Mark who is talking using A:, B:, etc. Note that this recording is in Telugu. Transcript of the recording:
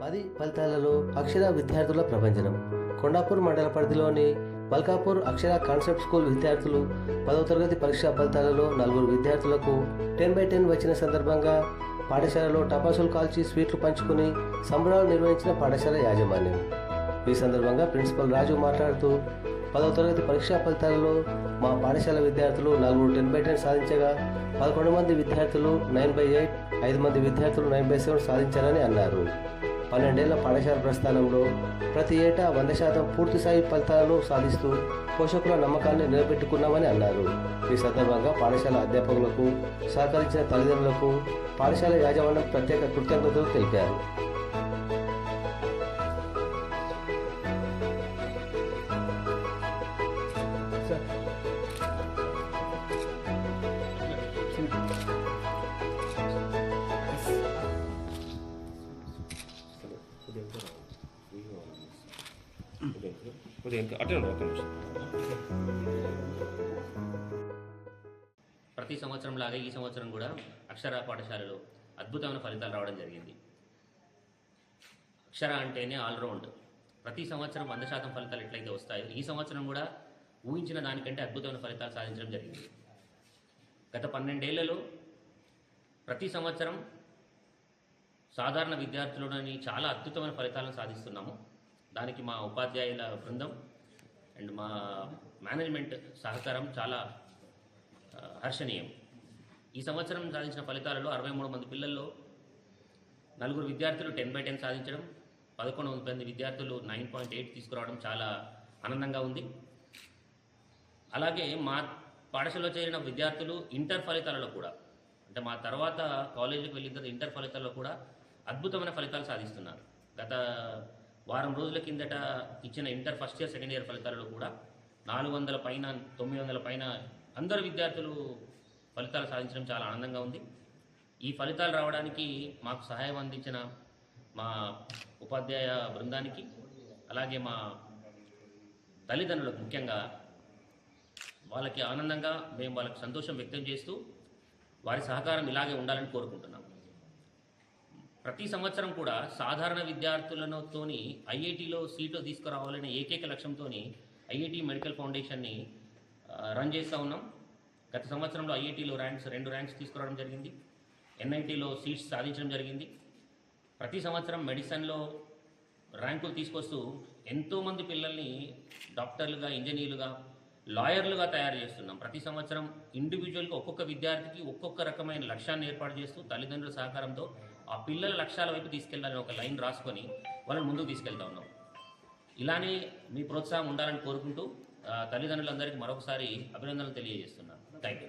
A: పది ఫలితాలలో అక్షర విద్యార్థుల ప్రపంచనం కొండాపూర్ మండల పరిధిలోని మల్కాపూర్ అక్షర కాన్సెప్ట్ స్కూల్ విద్యార్థులు పదవ తరగతి పరీక్షా ఫలితాలలో నలుగురు విద్యార్థులకు టెన్ బై టెన్ వచ్చిన సందర్భంగా పాఠశాలలో టపాసులు కాల్చి స్వీట్లు పంచుకుని సంబరాలు నిర్వహించిన పాఠశాల యాజమాన్యం. ఈ సందర్భంగా ప్రిన్సిపల్ రాజు మాట్లాడుతూ పదవ తరగతి పరీక్షా ఫలితాలలో మా పాఠశాల విద్యార్థులు నలుగురు టెన్ బై టెన్ సాధించగా పదకొండు మంది విద్యార్థులు నైన్ బై ఎయిట్ ఐదు మంది విద్యార్థులు నైన్ బై సెవెన్ సాధించారని అన్నారు. పన్నెండేళ్ళ పాఠశాల ప్రస్థానంలో ప్రతి ఏటా వంద శాతం పూర్తి స్థాయి ఫలితాలను సాధిస్తూ పోషకుల నమ్మకాన్ని నిలబెట్టుకున్నామని అన్నారు. ఈ సందర్భంగా పాఠశాల అధ్యాపకులకు సహకరించిన తల్లిదండ్రులకు పాఠశాల యాజమాన్యం ప్రత్యేక కృతజ్ఞతలు తెలిపారు.
B: కొద్దిగా ఇంకా అటే నిమిషం.
C: ప్రతి సంవత్సరం లాగే ఈ సంవత్సరం కూడా అక్షర పాఠశాలలో అద్భుతమైన ఫలితాలు రావడం జరిగింది. అక్షర అంటేనే ఆల్రౌండ్. ప్రతి సంవత్సరం వంద శాతం ఫలితాలు ఎట్లయితే వస్తాయో ఈ సంవత్సరం కూడా ఊహించిన దానికంటే అద్భుతమైన ఫలితాలు సాధించడం జరిగింది. గత పన్నెండేళ్ళలో ప్రతి సంవత్సరం సాధారణ విద్యార్థులని చాలా అద్భుతమైన ఫలితాలను సాధిస్తున్నాము. దానికి మా ఉపాధ్యాయుల బృందం అండ్ మా మేనేజ్మెంట్ సహకారం చాలా హర్షణీయం. ఈ సంవత్సరం సాధించిన ఫలితాలలో అరవై మూడు మంది పిల్లల్లో నలుగురు విద్యార్థులు టెన్ బై టెన్ సాధించడం పదకొండు మంది విద్యార్థులు నైన్ పాయింట్ ఎయిట్ తీసుకురావడం చాలా ఆనందంగా ఉంది. అలాగే మా పాఠశాలలో చేరిన విద్యార్థులు ఇంటర్ ఫలితాలలో కూడా అంటే మా తర్వాత కాలేజీకి వెళ్ళిన తర్వాత ఇంటర్ ఫలితాల్లో కూడా అద్భుతమైన ఫలితాలు సాధిస్తున్నారు. గత వారం రోజుల కిందట ఇచ్చిన inter first year second year ఫలితాలలో కూడా నాలుగు వందల పైన తొమ్మిది వందల పైన అందరు విద్యార్థులు ఫలితాలు సాధించడం చాలా ఆనందంగా ఉంది. ఈ ఫలితాలు రావడానికి మాకు సహాయం అందించిన మా ఉపాధ్యాయ బృందానికి అలాగే మా తల్లిదండ్రులకు ముఖ్యంగా వాళ్ళకి ఆనందంగా మేము వాళ్ళకి సంతోషం వ్యక్తం చేస్తూ వారి సహకారం ఇలాగే ఉండాలని కోరుకుంటున్నాం ప్రతి సంవత్సరం కూడా సాధారణ విద్యార్థులతోని ఐఐటిలో సీట్లు తీసుకురావాలనే ఏకైక లక్ష్యంతో ఐఐటి మెడికల్ ఫౌండేషన్ని రన్ చేస్తూ ఉన్నాం. గత సంవత్సరంలో ఐఐటిలో ర్యాంక్స్ రెండు ర్యాంక్స్ తీసుకురావడం జరిగింది. ఎన్ఐటిలో సీట్స్ సాధించడం జరిగింది. ప్రతి సంవత్సరం మెడిసిన్లో ర్యాంకులు తీసుకొస్తూ ఎంతోమంది పిల్లల్ని డాక్టర్లుగా ఇంజనీర్లుగా లాయర్లుగా తయారు చేస్తున్నాం. ప్రతి సంవత్సరం ఇండివిజువల్గా ఒక్కొక్క విద్యార్థికి ఒక్కొక్క రకమైన లక్ష్యాన్ని ఏర్పాటు చేస్తూ తల్లిదండ్రుల సహకారంతో ఆ పిల్లల లక్ష్యాల వైపు తీసుకెళ్ళాలని ఒక లైన్ రాసుకొని వాళ్ళని ముందుకు తీసుకెళ్తా ఉన్నాం. ఇలానే మీ ప్రోత్సాహం ఉండాలని కోరుకుంటూ తల్లిదండ్రులందరికీ మరొకసారి అభినందనలు తెలియజేస్తున్నాను. Thank you